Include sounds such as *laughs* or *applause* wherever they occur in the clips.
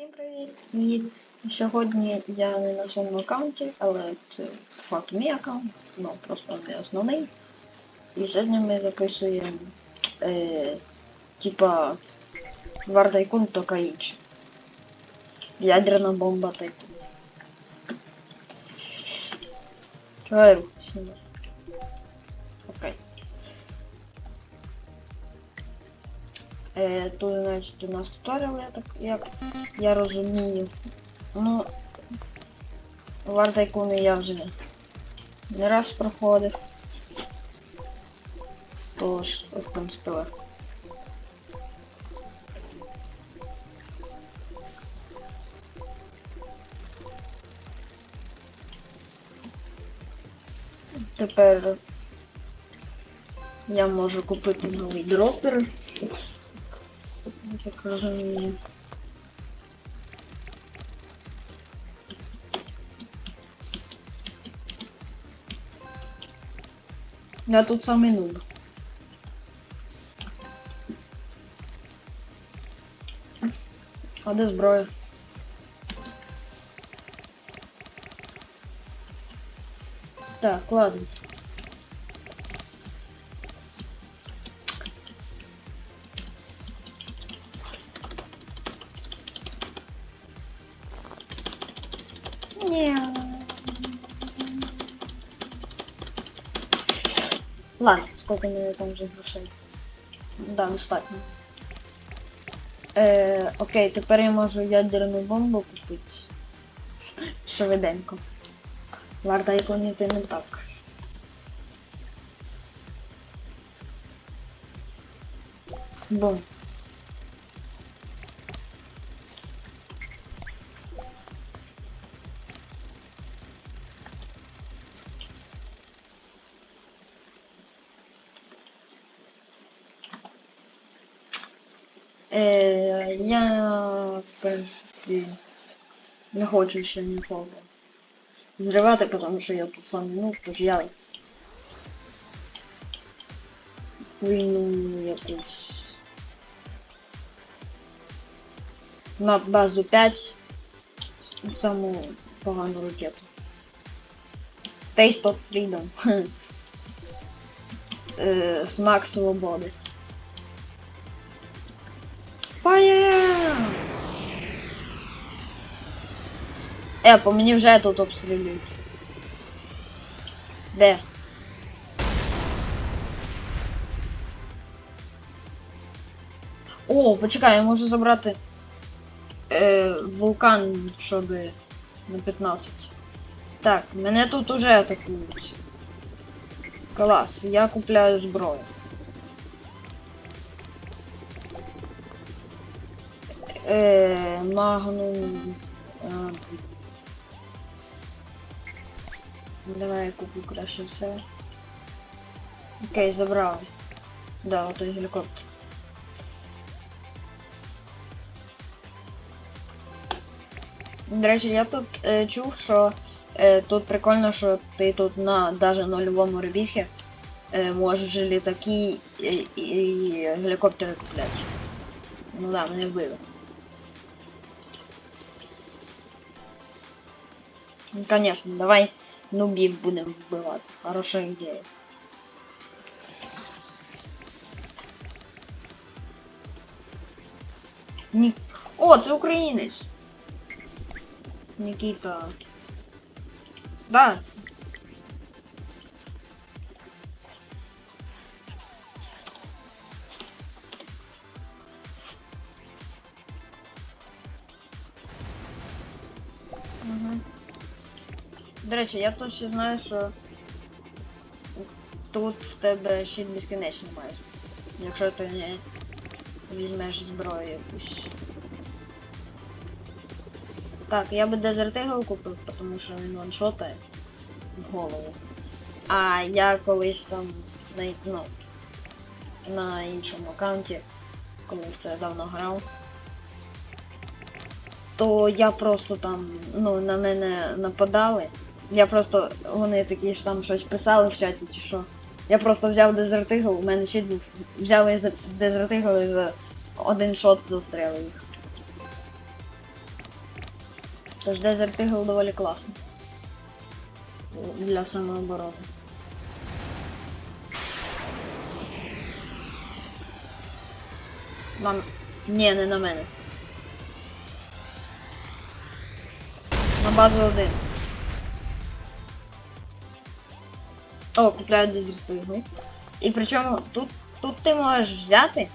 Всім привіт! І сьогодні я не на своєму аккаунті, але це факт мій аккаунт, ну просто не основний. І сьогодні ми записуємо е, типа тільки інше. Ядерна бомба. Чого я рухаюсь Е, тут, значить, у нас туторіал, я так, як я розумію. Ну, Tycoon я вже не раз проходив. Тож, ось там спила. Тепер я можу купити новий дропер. Так розумію. Я тут самий нуб. А де зброя? Так, ладно. Ладно, сколько у меня там же. Да, достатньо. Е, окей, тепер я можу ядерну бомбу купити. Швиденько. Варта іконіти не так. Бум. Не хочу ще нікого зривати, тому що я тут сам ну, тож я війну якусь на базу 5 саму погану ракету. Taste of Freedom. *laughs* Е, Смак свободи. Fire! Е, по мені вже тут обстрілюють. Де? О, почекай, я можу забрати е, вулкан, щоб на 15. Так, мене тут уже атакують. Клас, я купляю зброю. Е, магнум. А, Давай я куплю краще все. Окей, забрав. Да, отой гелікоптер. До речі, я тут е, чув, що е, тут прикольно, що ти тут на даже нульовому ребіхі е, можеш літаки і, і, і гелікоптери купляти. Ну да, мене вбили. Ну, конечно, давай нубів будемо вбивати. Хороша ідея. Ні... О, це українець! Нікіта. Да. До речі, я точно знаю, що тут в тебе щит безкінечний майже. Якщо ти не візьмеш зброю якусь. Так, я би Eagle купив, тому що він ваншотає в голову. А я колись там на, ну, на іншому аккаунті, коли це давно грав, то я просто там, ну, на мене нападали. Я просто, вони такі ж там щось писали в чаті чи що. Я просто взяв Eagle, у мене ще. Взяв Desert Eagle і за один шот застрелив їх. Тож Eagle доволі класно. Для самооборони. Нам... Ні, не на мене. На базу один. О, купляю Eagle. І причому тут, тут ти можеш взяти,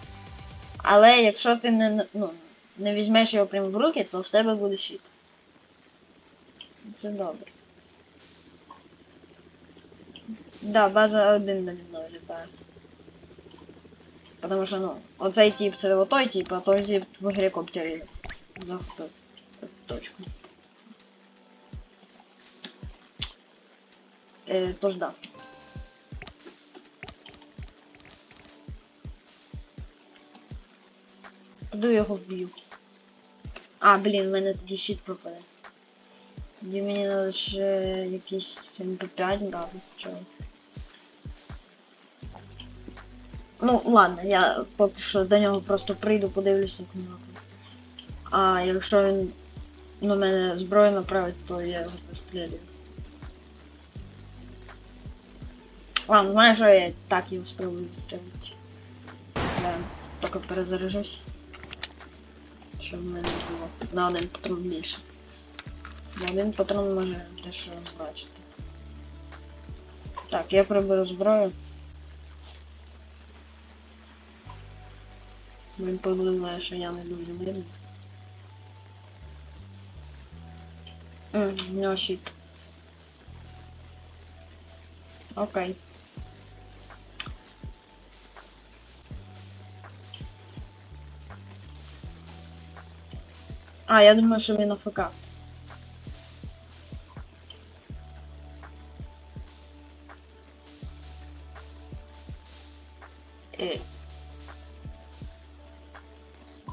але якщо ти не, ну, не візьмеш його прямо в руки, то в тебе буде щит. Це добре. Да, база один наді мною літає. Потому що, ну, оцей тип це отой тип, а той тип в гелікоптері захопив точку. Е, тож да. Піду його вб'ю. А, блін, в мене тоді щит пропаде. Тоді мені треба ще якийсь МП5 брати, чого. Ну, ладно, я поки що до нього просто прийду, подивлюся як. А якщо він на мене зброю направить, то я його пострілюю. Ладно, знаєш, що я так його спробую стрілити. Я тільки перезаряжусь. Щоб в мене було на один патрон більше. На один патрон може дещо бачити. Так, я приберу зброю. Він подумає, що я не дуже мирний. Ммм, нього щит. Окей. А, я думаю, що він АФК. Е.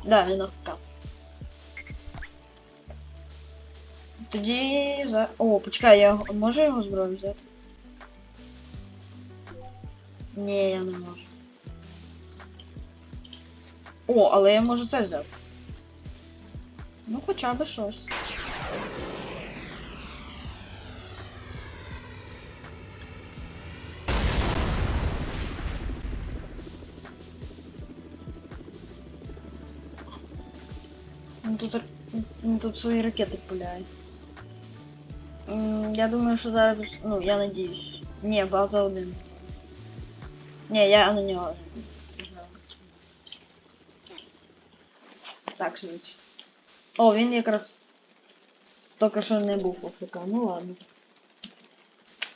Да, він АФК. Тоді за... О, почекай, я можу його зброю взяти? Ні, я не можу. О, але я можу це взяти. Ну хоча б щось. Ну тут, р- ну, тут свої ракети пуляють. М, Я думаю, що зараз, ну, я надіюсь. Ні, база один. Ні, я на нього. не знаю. Так, швидше. О, він якраз тільки що не був АФК, ну ладно.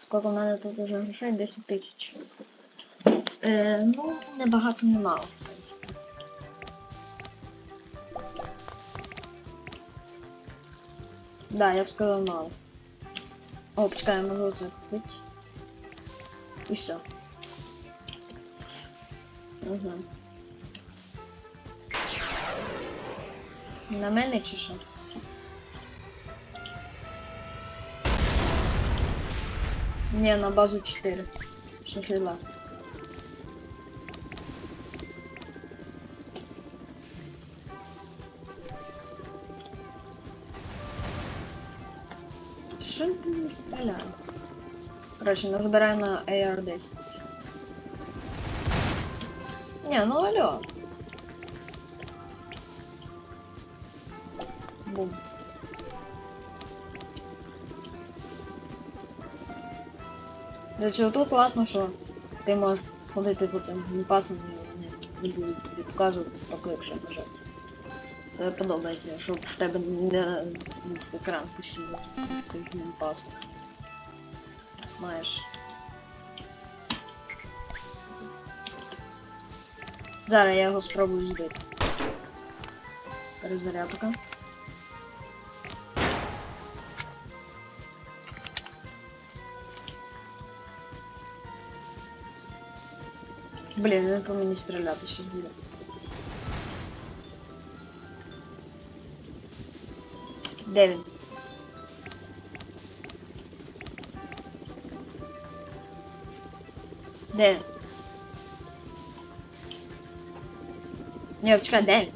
Скільки в мене тут уже грошей? 10 тисяч. Е, ну, небагато немало, в принципі. Да, я б сказав мало. О, почекай, я можу це купити. І все. Угу. На мене чи що? Не, на базу 4. Шахіла. Що ти не стріляє? Короче, назбираю на AR-10. Не, ну алло. До чого тут класно, що ти можеш ходити по цим непасам і не, не будуть тобі показувати, тільки якщо нажати. Це подобається, щоб в тебе не не екран постійно цих непасах. Маєш. Зараз я його спробую збити. Перезарядка. Блін, він по мені стріляти ще буде. Де він? Де він? Ні, почекай, де він?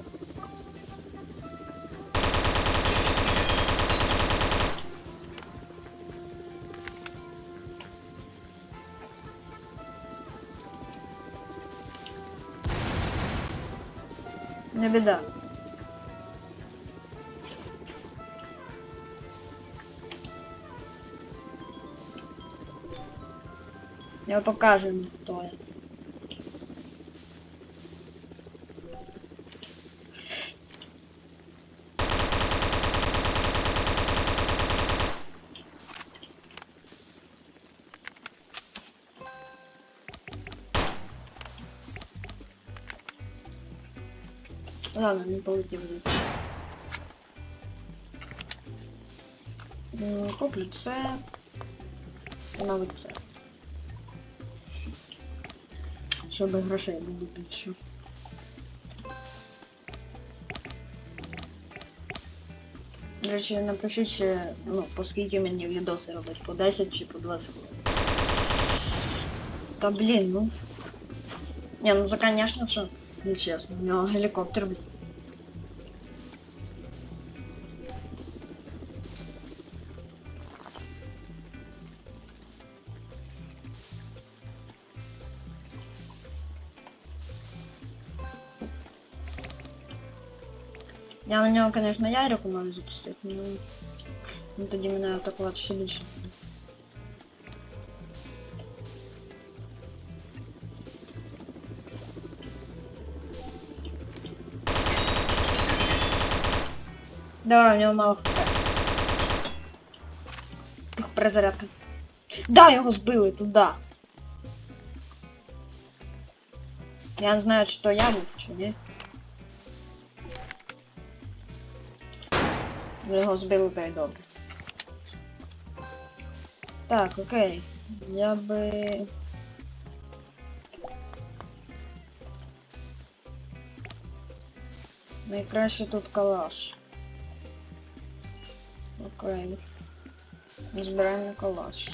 Не біда. Я покажу, хто я. Ладно, не полетів. М, Куплю це. Навіть це. Щоб грошей було більше. До речі, напишіть, ще, ну, по скільки мені відоси робити, по 10 чи по 20 хвилин. Та блін, ну. Не, ну це, конечно, що нечесно. У нього гелікоптер. блін. Я на нього, конечно, ярику можу запустити, ну, ну тоді мене атакувати ще більше. Давай, у нього мало хп. Ух, перезарядка. Да, його збили туди. Я не знаю, чи то я був, чи ні. Ну, Його збили та. Так, окей. Я би... Найкраще тут калаш. Окей. Збираємо калаш.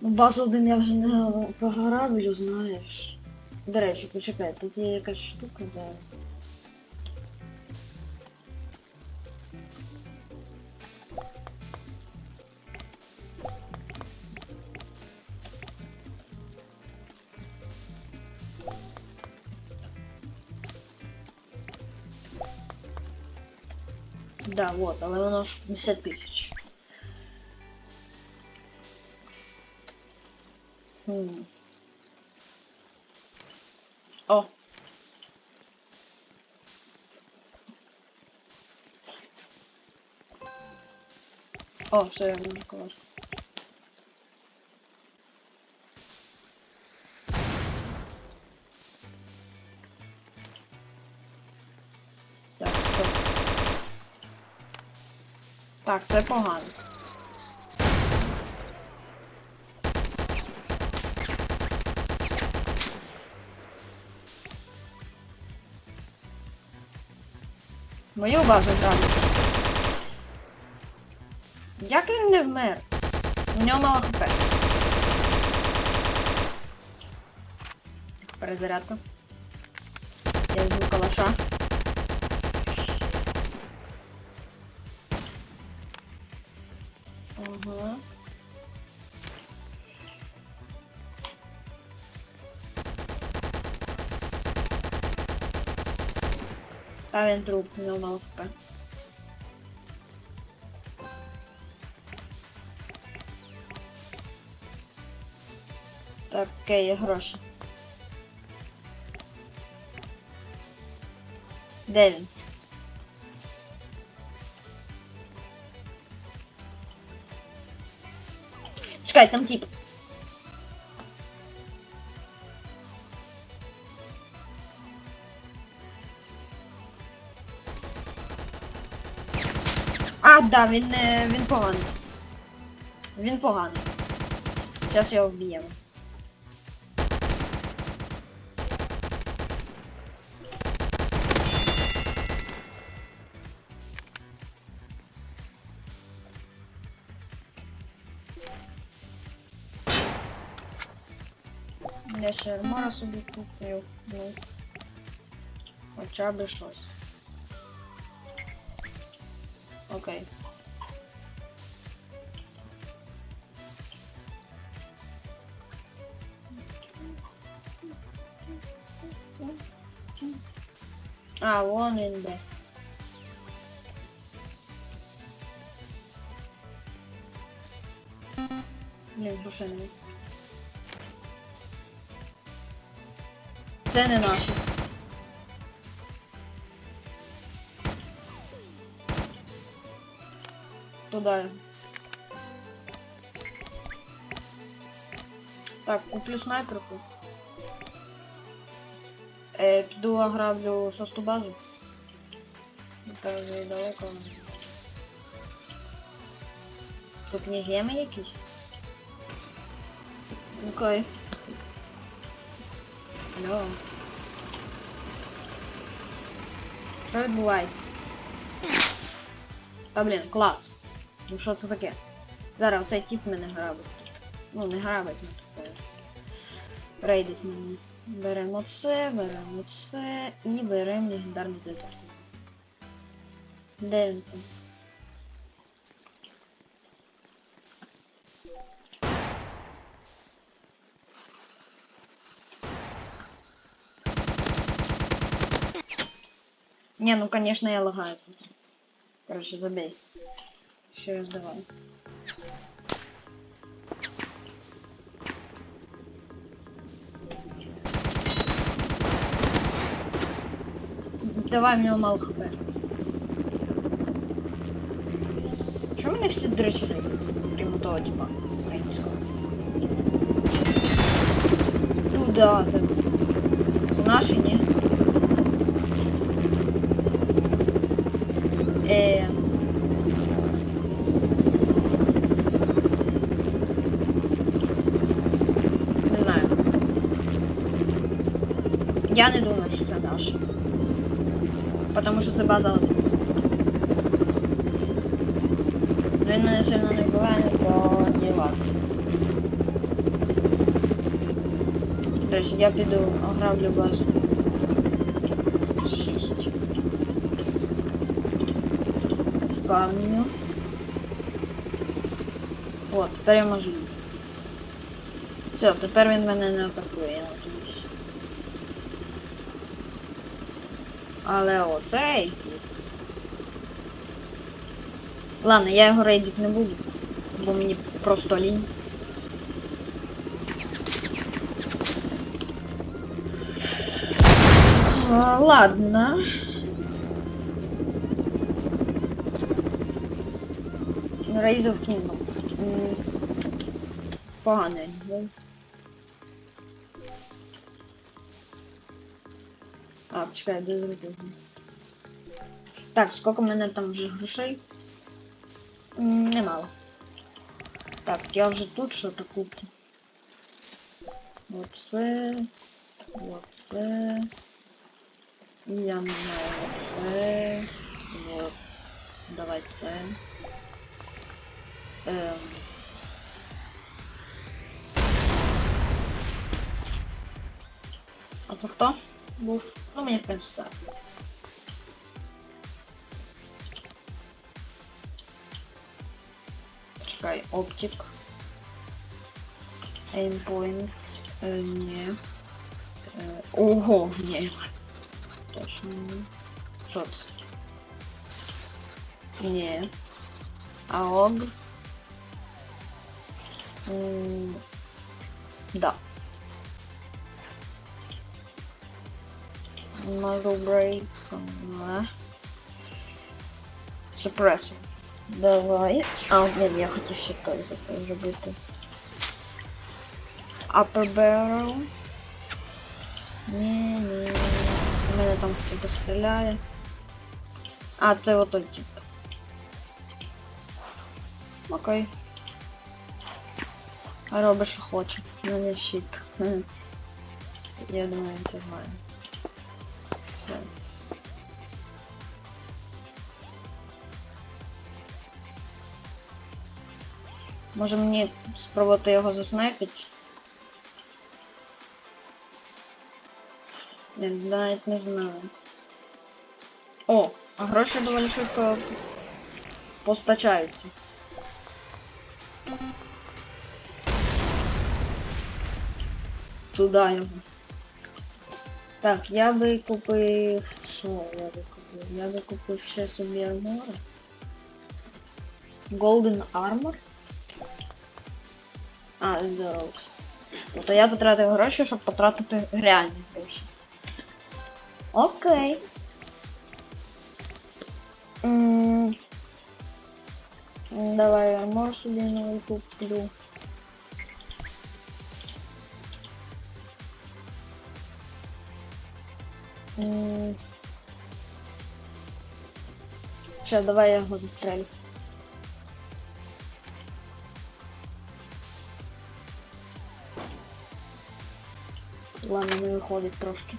Ну, базу один я вже не програблю, знаєш. До речі, почекай, тут є якась штука, де. Да, вот, але воно ж 50 тисяч. О. О, все, я можу клас. Так, це погано. Мою базу грали. Як він не вмер? У нього мало хп. Перезарядка. Я візьму калаша. Ага. Труп, у нього мало хп. Так, окей, є гроші. Де? Чекай, там тип. А, да, він, е, він поганий. Він поганий. Зараз його вб'ємо. Ще армора собі купив. Ну. Хоча б щось. Окей. А, вон він де. Блін, грошей немає. Це не наше. Туда. Так, куплю снайперку. Е, піду ограблю шосту базу. Це вже далеко. Тут не якісь? Окей. Алло. Що відбувається? Та блін, клас. Ну що це таке? Зараз оцей тип мене грабить. Ну, не грабить, ну таке. Рейдить мене. Беремо це, беремо це і беремо легендарний дезерт. Де він там? Не, ну конечно я лагаю. тут. Короче, забей. Еще раз давай. Давай, у него мало хп. Чому вони всі, до речі, рейдять? Крім того, типа, українського. Туда, це. Це наші, Я не думаю, що це наш. Потому що це база один. Він мене сильно не вбиває, то не важко. Речі, я піду ограблю базу. Шість. Спавню. От, тепер я можу. Все, тепер він мене не атакує, я надіюсь. Але оцей. Ладно, я його рейдити не буду, бо мені просто лінь. Ладно. Rise of Kingdoms. Поганий. Почекай, де зробив. Так, сколько в мене там вже грошей? Немало. Так, я вже тут що-то куплю. Оце. Оце. Я не знаю, оце. Вот. Давай це. Ем. А то хто? Був. Ну мені в принципі. так. Чекай, оптик. Aimpoint. Е, ні. Е, ого, ні. Точно ні. Що це? Ні. АОГ. М, Muzzle break. ага. Suppressor. Давай. А, блін, я хотів ще той зробити. Upper barrel. Ні, ні. Мене там хтось стріляє. А, це отой тип. Окей. Робиш, що хоче. Ну не щит. *laughs* Я думаю, це знаю. Все. Може мені спробувати його заснайпити? Я навіть не знаю. О, а гроші доволі швидко постачаються. Туда його. Так, я би купив. Що я би купив? Я би купив ще собі армора. Golden Armor. А, Rose. Тобто я потратив гроші, щоб потратити реальні гроші. Окей. М, Давай армор собі новий куплю. Ще, давай я його застрелю. Ладно, не виходить трошки.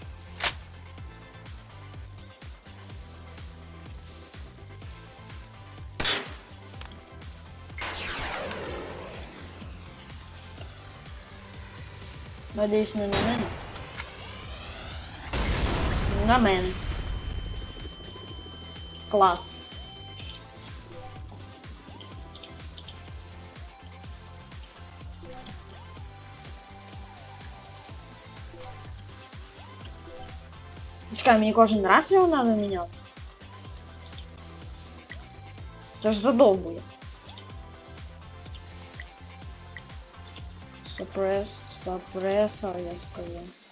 Надіюсь, не на мене. На мене. Клас. Чекай, мені кожен раз його надо міняти. Це ж задовбує. Супрес, супресор, я сказав.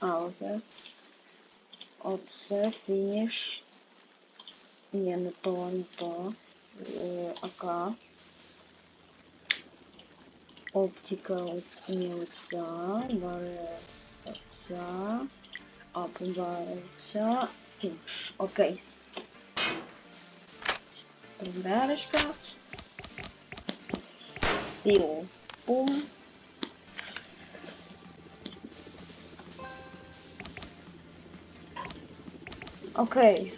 А, оце. Оце фініш. Ні, не то, не то. Е, АК. Оптика, от- не оця, далі оця, а далі ця, фініш. Окей. Проверочка. Піл. Пум. Окей.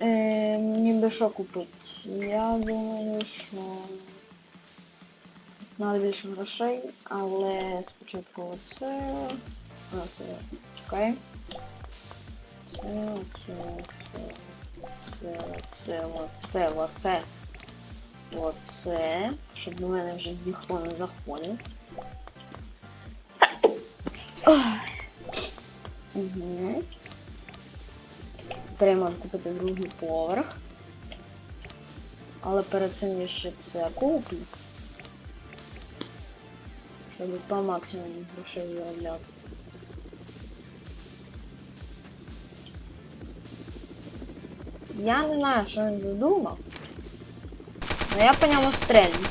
Е, мені би що купити? Я думаю, що надо більше грошей, але спочатку оце. А, це чекай. Це, оце, це, це, оце, оце, оце. Оце. Щоб до мене вже ніхто не заходив. Угу. Треба купити другий поверх. Але перед цим я ще це куплю. Щоб по максимуму грошей заробляти. Я не знаю, що він задумав. Но я по ньому стрельну.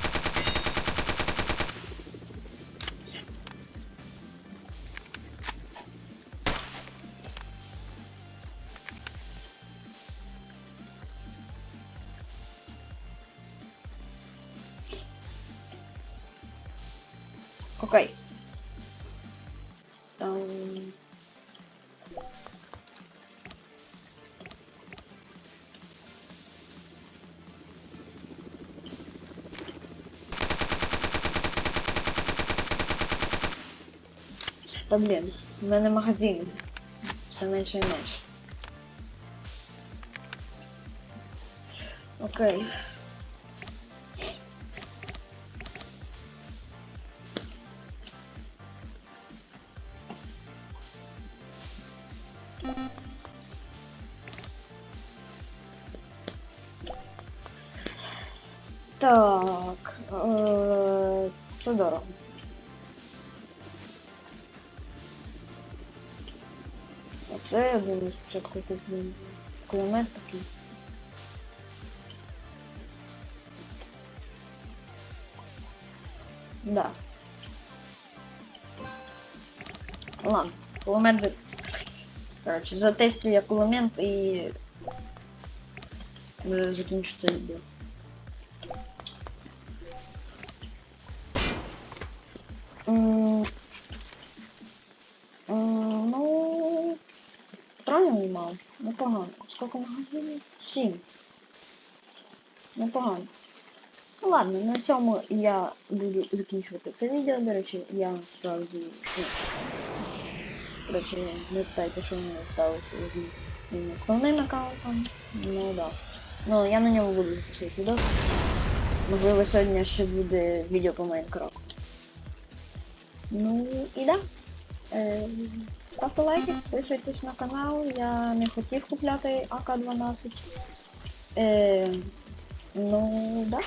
Та блін, в мене магазин. Все менше і менше. Окей. Спочатку куплю кулемет такий. Да. Ладно, кулемет за... Короче, затестю я кулемет і закінчу це відео. Сколько магазинів? Сім. Непогано. Ну ладно, на цьому я буду закінчувати це відео. До речі, я справді. ну, Короче, не питайте, що мені сталося з моїм основним аккаунтом. Ну да. Ну, я на ньому буду записувати відео. Можливо, сьогодні ще буде відео по Майнкрафту. Ну і да. Е, ставте лайки, підписуйтесь на канал. Я не хотів купляти АК-12. Е, ну да.